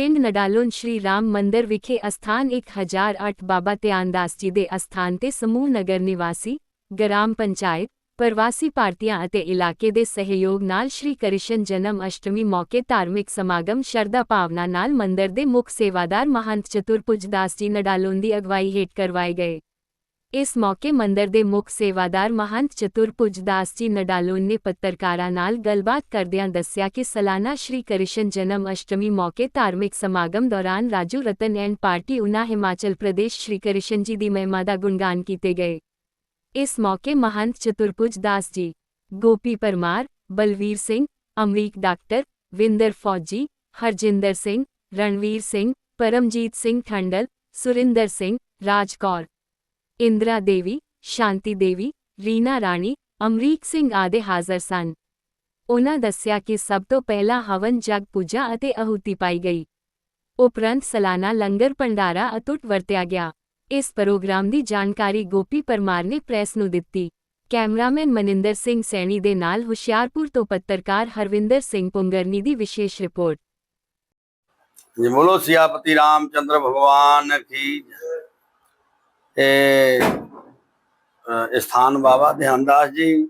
ਪਿੰਡ ਨਡਾਲੋਂ ਸ਼੍ਰੀ ਰਾਮ ਮੰਦਿਰ ਵਿਖੇ ਅਸਥਾਨ 1008 ਬਾਬਾ ਧਿਆਨਦਾਸ ਜੀ ਦੇ ਅਸਥਾਨ ਤੇ ਸਮੂਹ ਨਗਰ ਨਿਵਾਸੀ, ਗ੍ਰਾਮ ਪੰਚਾਇਤ, ਪ੍ਰਵਾਸੀ ਭਾਰਤੀਆਂ ਅਤੇ ਇਲਾਕੇ ਦੇ ਸਹਿਯੋਗ ਨਾਲ ਸ਼੍ਰੀ ਕ੍ਰਿਸ਼ਨ ਜਨਮ ਅਸ਼ਟਮੀ ਮੌਕੇ ਧਾਰਮਿਕ ਸਮਾਗਮ ਸ਼ਰਧਾ ਭਾਵਨਾ ਨਾਲ ਮੰਦਿਰ ਦੇ ਮੁੱਖ ਸੇਵਾਦਾਰ ਮਹੰਤ ਚਤੁਰਭੁਜ ਦਾਸ ਜੀ ਨਡਾਲੋਂ ਦੀ ਅਗਵਾਈ ਹੇਠ ਕਰਵਾਏ ਗਏ। ਇਸ ਮੌਕੇ ਮੰਦਿਰ ਦੇ ਮੁੱਖ ਸੇਵਾਦਾਰ ਮਹੰਤ ਚਤੁਰਭੁਜ ਦਾਸ ਜੀ ਨਡਾਲੋਂ ਨੇ ਪੱਤਰਕਾਰਾਂ ਨਾਲ ਗੱਲਬਾਤ ਕਰਦਿਆਂ ਦੱਸਿਆ ਕਿ ਸਾਲਾਨਾ ਸ਼੍ਰੀ ਕ੍ਰਿਸ਼ਨ ਜਨਮ ਅਸ਼ਟਮੀ ਮੌਕੇ ਧਾਰਮਿਕ ਸਮਾਗਮ ਦੌਰਾਨ ਰਾਜੂ ਰਤਨ ਐਂਡ ਪਾਰਟੀ ਉਨਾ ਹਿਮਾਚਲ ਪ੍ਰਦੇਸ਼ ਸ਼੍ਰੀ ਕ੍ਰਿਸ਼ਨ ਜੀ ਦੀ ਮਹਿਮਾ ਦਾ ਗੁਣਗਾਨ ਕੀਤੇ ਗਏ। ਇਸ ਮੌਕੇ ਮਹੰਤ ਚਤੁਰਭੁਜ ਦਾਸ ਜੀ, ਗੋਪੀ ਪਰਮਾਰ, ਬਲਵੀਰ ਸਿੰਘ, ਅਮਰੀਕ ਡਾਕਟਰ, ਵਿੰਦਰ ਫੌਜੀ, ਹਰਜਿੰਦਰ ਸਿੰਘ, ਰਣਵੀਰ ਸਿੰਘ, ਪਰਮਜੀਤ ਸਿੰਘ ਠੰਡਲ, ਸੁਰਿੰਦਰ ਸਿੰਘ, ਰਾਜ ਕੌਰ ਇੰਦਰਾ ਦੇਵੀ, ਸ਼ਾਂਤੀ ਦੇਵੀ, ਰੀਨਾ ਰਾਣੀ, ਅਮਰੀਕ ਸਿੰਘ ਆਦਿ ਹਾਜ਼ਰ ਸਨ। ਉਹਨਾਂ ਦੱਸਿਆ ਕਿ ਸਭ ਤੋਂ ਪਹਿਲਾਂ ਹਵਨ ਜਗ ਪੂਜਾ ਅਤੇ ਆਹੂਤੀ ਪਾਈ ਗਈ। ਉਪਰੰਤ ਸਾਲਾਨਾ ਲੰਗਰ ਭੰਡਾਰਾ ਅਟੁੱਟ ਵਰਤਿਆ ਗਿਆ। ਇਸ ਪ੍ਰੋਗਰਾਮ ਦੀ ਜਾਣਕਾਰੀ ਗੋਪੀ ਪਰਮਾਰ ਨੇ ਪ੍ਰੈਸ ਨੂੰ ਦਿੱਤੀ। ਕੈਮਰਾਮੈਨ ਮਨਿੰਦਰ ਸਿੰਘ ਸੈਣੀ ਦੇ ਨਾਲ ਹੁਸ਼ਿਆਰਪੁਰ ਤੋਂ ਪੱਤਰਕਾਰ ਹਰਵਿੰਦਰ ਸਿੰਘ ਪੁੰਗਰਨੀ ਦੀ ਵਿਸ਼ੇਸ਼ ਰਿਪੋਰਟ। ਜੀ ਸਿਆਪਤੀ ਰਾਮਚੰਦਰ ਭਗਵਾਨ ਕੀ ਜੈ। ਇਹ ਅ, ਸਥਾਨ ਬਾਬਾ ਧਿਆਨਦਾਸ ਜੀ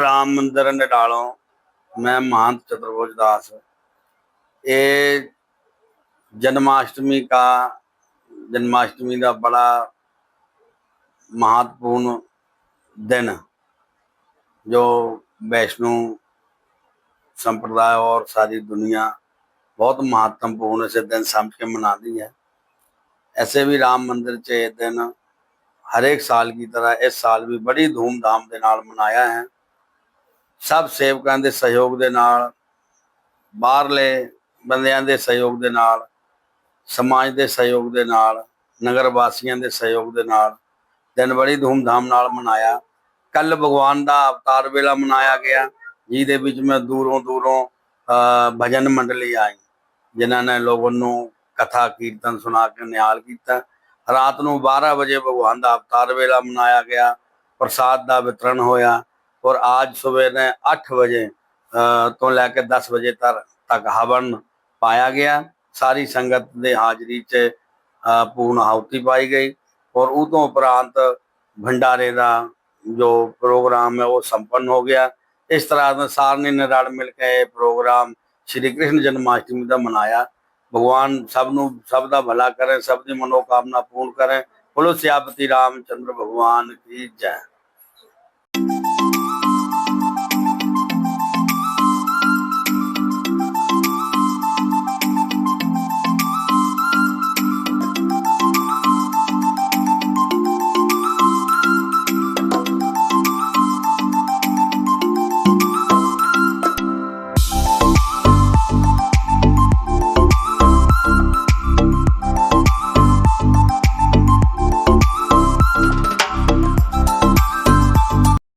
ਰਾਮ ਮੰਦਿਰ ਨਡਾਲੋਂ ਮੈਂ ਮਹੰਤ ਚਤੁਰਭੁਜ ਦਾਸ ਇਹ जन्माष्टमी का जन्माष्टमी का बड़ा महत्वपूर्ण दिन जो वैष्णो संप्रदाय और सारी दुनिया बहुत महत्वपूर्ण इसे दिन समझ के मनाती है ऐसे भी राम मंदिर च ये दिन हर एक साल की तरह इस साल भी बड़ी धूमधाम ਦੇ ਨਾਲ ਮਨਾਇਆ ਹੈ ਸਭ ਸੇਵਕਾਂ ਦੇ ਸਹਿਯੋਗ ਦੇ ਨਾਲ ਬਾਹਰਲੇ ਬੰਦਿਆਂ ਦੇ ਸਹਿਯੋਗ ਦੇ ਨਾਲ ਸਮਾਜ ਦੇ ਸਹਿਯੋਗ ਦੇ ਨਾਲ ਨਗਰ ਵਾਸੀਆਂ ਦੇ ਸਹਿਯੋਗ ਦੇ ਨਾਲ ਦਿਨ ਬੜੀ ਧੂਮਧਾਮ ਨਾਲ ਮਨਾਇਆ ਕੱਲ ਭਗਵਾਨ ਦਾ ਅਵਤਾਰ ਵੇਲਾ ਮਨਾਇਆ ਗਿਆ ਜਿਹਦੇ ਵਿੱਚ ਮੈਂ ਦੂਰੋਂ ਦੂਰੋਂ ਅ, ਭਜਨ ਮੰਡਲੀ ਆਈ ਜਿਨ੍ਹਾਂ ਨੇ ਲੋਕਾਂ ਨੂੰ ਕਥਾ ਕੀਰਤਨ ਸੁਣਾ ਕੇ ਨਿਹਾਲ ਕੀਤਾ। ਰਾਤ ਨੂੰ 12 ਵਜੇ ਭਗਵਾਨ ਦਾ ਅਵਤਾਰ ਵੇਲਾ ਮਨਾਇਆ ਗਿਆ। ਪ੍ਰਸਾਦ ਦਾ ਵਿਤਰਨ ਹੋਇਆ ਔਰ ਅੱਜ ਸਵੇਰੇ 8 ਵਜੇ ਤੋਂ ਲੈ ਕੇ 10 ਵਜੇ ਤੱਕ ਤੱਕ ਹਵਨ ਪਾਇਆ ਗਿਆ। ਸਾਰੀ ਸੰਗਤ ਦੇ ਹਾਜ਼ਰੀ 'ਚ ਅ, ਪੂਰਨ ਆਹੁਤੀ ਪਾਈ ਗਈ ਔਰ ਉਹ ਤੋਂ ਉਪਰੰਤ ਭੰਡਾਰੇ ਦਾ ਜੋ ਪ੍ਰੋਗਰਾਮ ਹੈ ਉਹ ਸੰਪੰਨ ਹੋ ਗਿਆ। ਇਸ ਤਰ੍ਹਾਂ ਦਾ ਸਾਰਨੇ ਨੇ ਰਲ ਮਿਲ ਕੇ ਇਹ ਪ੍ਰੋਗਰਾਮ ਸ਼੍ਰੀ ਕ੍ਰਿਸ਼ਨ ਜਨਮਾਸ਼ਟਮੀ ਦਾ ਮਨਾਇਆ। ਭਗਵਾਨ ਸਭ ਨੂੰ, ਸਭ ਦਾ ਭਲਾ ਕਰੇ, ਸਭ ਦੀ ਮਨੋਕਾਮਨਾ ਪੂਰਨ ਕਰੇ। ਬੋਲੋ, ਸਿਆਪਤੀ ਰਾਮਚੰਦਰ ਭਗਵਾਨ ਕੀ ਜੈ।